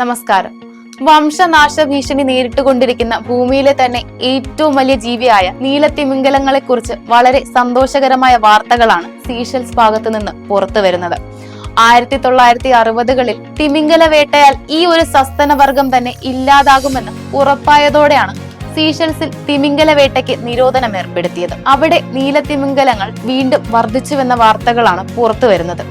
നമസ്കാരം. വംശനാശ ഭീഷണി നേരിട്ടുകൊണ്ടിരിക്കുന്ന ഭൂമിയിലെ തന്നെ ഏറ്റവും വലിയ ജീവിയായ നീലത്തിമിംഗലങ്ങളെ കുറിച്ച് വളരെ സന്തോഷകരമായ വാർത്തകളാണ് സീഷൽസ് ഭാഗത്ത് നിന്ന് പുറത്തു വരുന്നത്. ആയിരത്തി തൊള്ളായിരത്തി അറുപതുകളിൽ തിമിംഗല വേട്ടയാൽ ഈ ഒരു സസ്തനവർഗം തന്നെ ഇല്ലാതാകുമെന്ന് ഉറപ്പായതോടെയാണ് സീഷൽസിൽ തിമിംഗല വേട്ടയ്ക്ക് നിരോധനം ഏർപ്പെടുത്തിയത് അവിടെ നീലത്തിമിംഗലങ്ങൾ വീണ്ടും വർദ്ധിച്ചുവെന്ന വാർത്തകളാണ് പുറത്തു വരുന്നത്.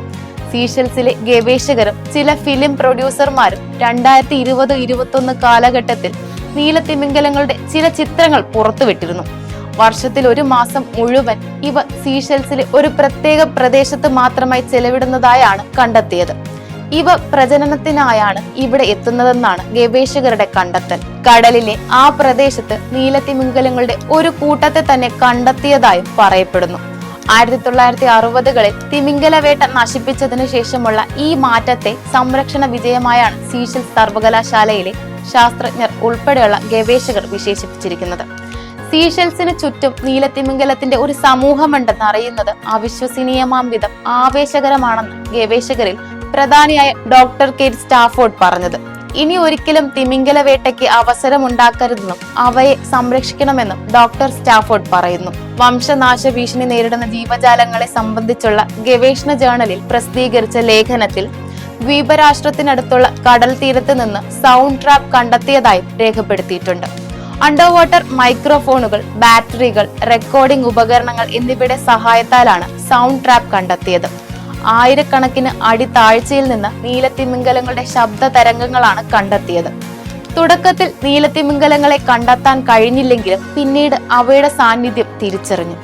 സീഷൽസിലെ ഗവേഷകരും ചില ഫിലിം പ്രൊഡ്യൂസർമാരും രണ്ടായിരത്തി ഇരുപത് ഇരുപത്തൊന്ന് കാലഘട്ടത്തിൽ നീലത്തിമിംഗലങ്ങളുടെ ചില ചിത്രങ്ങൾ പുറത്തുവിട്ടിരുന്നു. വർഷത്തിൽ ഒരു മാസം മുഴുവൻ ഇവ സീഷൽസിലെ ഒരു പ്രത്യേക പ്രദേശത്ത് മാത്രമായി ചെലവിടുന്നതായാണ് കണ്ടെത്തിയത്. ഇവ പ്രജനനത്തിനായാണ് ഇവിടെ എത്തുന്നതെന്നാണ് ഗവേഷകരുടെ കണ്ടെത്തൽ. കടലിലെ ആ പ്രദേശത്ത് നീലത്തിമിംഗലങ്ങളുടെ ഒരു കൂട്ടത്തെ തന്നെ കണ്ടെത്തിയതായും പറയപ്പെടുന്നു. ആയിരത്തി തൊള്ളായിരത്തി അറുപതുകളിൽ തിമിംഗലവേട്ട നശിപ്പിച്ചതിനു ശേഷമുള്ള ഈ മാറ്റത്തെ സംരക്ഷണ വിജയമായാണ് സീഷൽ സർവകലാശാലയിലെ ശാസ്ത്രജ്ഞർ ഉൾപ്പെടെയുള്ള ഗവേഷകർ വിശേഷിപ്പിച്ചിരിക്കുന്നത്. സീഷൽസിന് ചുറ്റും നീലത്തിമിംഗലത്തിന്റെ ഒരു സമൂഹമുണ്ടെന്ന് അറിയുന്നത് അവിശ്വസനീയമാം വിധം ആവേശകരമാണെന്ന് ഗവേഷകരിൽ പ്രധാനിയായ ഡോക്ടർ കെ. സ്റ്റാഫോർഡ് പറഞ്ഞത്. ഇനി ഒരിക്കലും തിമിംഗല വേട്ടയ്ക്ക് അവസരം ഉണ്ടാക്കരുതെന്നും അവയെ സംരക്ഷിക്കണമെന്നും ഡോക്ടർ സ്റ്റാഫോർഡ് പറയുന്നു. വംശനാശ ഭീഷണി നേരിടുന്ന ജീവജാലങ്ങളെ സംബന്ധിച്ചുള്ള ഗവേഷണ ജേണലിൽ പ്രസിദ്ധീകരിച്ച ലേഖനത്തിൽ ദ്വീപരാഷ്ട്രത്തിനടുത്തുള്ള കടൽ തീരത്ത് നിന്ന് സൗണ്ട് ട്രാപ്പ് കണ്ടെത്തിയതായും രേഖപ്പെടുത്തിയിട്ടുണ്ട്. അണ്ടർ വാട്ടർ മൈക്രോഫോണുകൾ ബാറ്ററികൾ റെക്കോർഡിംഗ് ഉപകരണങ്ങൾ എന്നിവയുടെ സഹായത്താലാണ് സൗണ്ട് ട്രാപ്പ് കണ്ടെത്തിയത്. ആയിരക്കണക്കിന് അടി താഴ്ചയിൽ നിന്ന് നീലത്തിമിംഗലങ്ങളുടെ ശബ്ദ തരംഗങ്ങളാണ് കണ്ടെത്തിയത്. തുടക്കത്തിൽ നീലത്തിമിംഗലങ്ങളെ കണ്ടെത്താൻ കഴിഞ്ഞില്ലെങ്കിലും പിന്നീട് അവയുടെ സാന്നിധ്യം തിരിച്ചറിഞ്ഞു.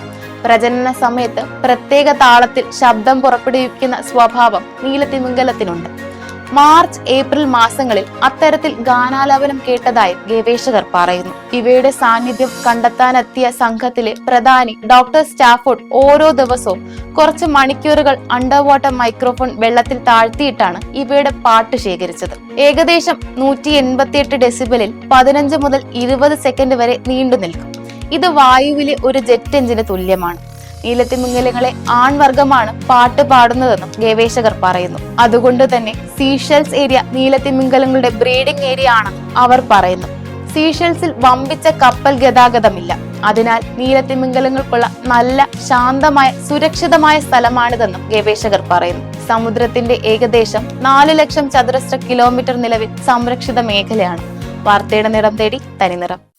പ്രജനന സമയത്ത് പ്രത്യേക താളത്തിൽ ശബ്ദം പുറപ്പെടുവിക്കുന്ന സ്വഭാവം നീലത്തിമിംഗലത്തിനുണ്ട്. മാർച്ച് ഏപ്രിൽ മാസങ്ങളിൽ അത്തരത്തിൽ ഗാനാലാപനം കേട്ടതായി ഗവേഷകർ പറയുന്നു. ഇവയുടെ സാന്നിധ്യം കണ്ടെത്താനെത്തിയ സംഘത്തിലെ പ്രധാനി ഡോക്ടർ സ്റ്റാഫോർഡ് ഓരോ ദിവസവും കുറച്ച് മണിക്കൂറുകൾ അണ്ടർ വാട്ടർ മൈക്രോഫോൺ വെള്ളത്തിൽ താഴ്ത്തിയിട്ടാണ് ഇവയുടെ പാട്ട് ശേഖരിച്ചത്. ഏകദേശം നൂറ്റി എൺപത്തിയെട്ട് ഡെസിബലിൽ പതിനഞ്ച് മുതൽ ഇരുപത് സെക്കൻഡ് വരെ നീണ്ടു നിൽക്കും. ഇത് വായുവിലെ ഒരു ജെറ്റ് എഞ്ചിന് തുല്യമാണ്. നീലത്തിമിംഗലങ്ങളെ ആൺവർഗമാണ് പാട്ട് പാടുന്നതെന്നും ഗവേഷകർ പറയുന്നു. അതുകൊണ്ട് തന്നെ സീഷൽസ് ഏരിയ നീലത്തിമിംഗലങ്ങളുടെ ബ്രീഡിംഗ് ഏരിയ ആണെന്ന് അവർ പറയുന്നു സീഷൽസിൽ വമ്പിച്ച കപ്പൽ ഗതാഗതമില്ല. അതിനാൽ നീലത്തിമിംഗലങ്ങൾക്കുള്ള നല്ല ശാന്തമായ സുരക്ഷിതമായ സ്ഥലമാണിതെന്നും ഗവേഷകർ പറയുന്നു. സമുദ്രത്തിന്റെ ഏകദേശം നാല് ലക്ഷം ചതുരശ്ര കിലോമീറ്റർ നിലവിൽ സംരക്ഷിത മേഖലയാണ്. വാർത്തയുടെ നിറം തേടി തനിനിറം.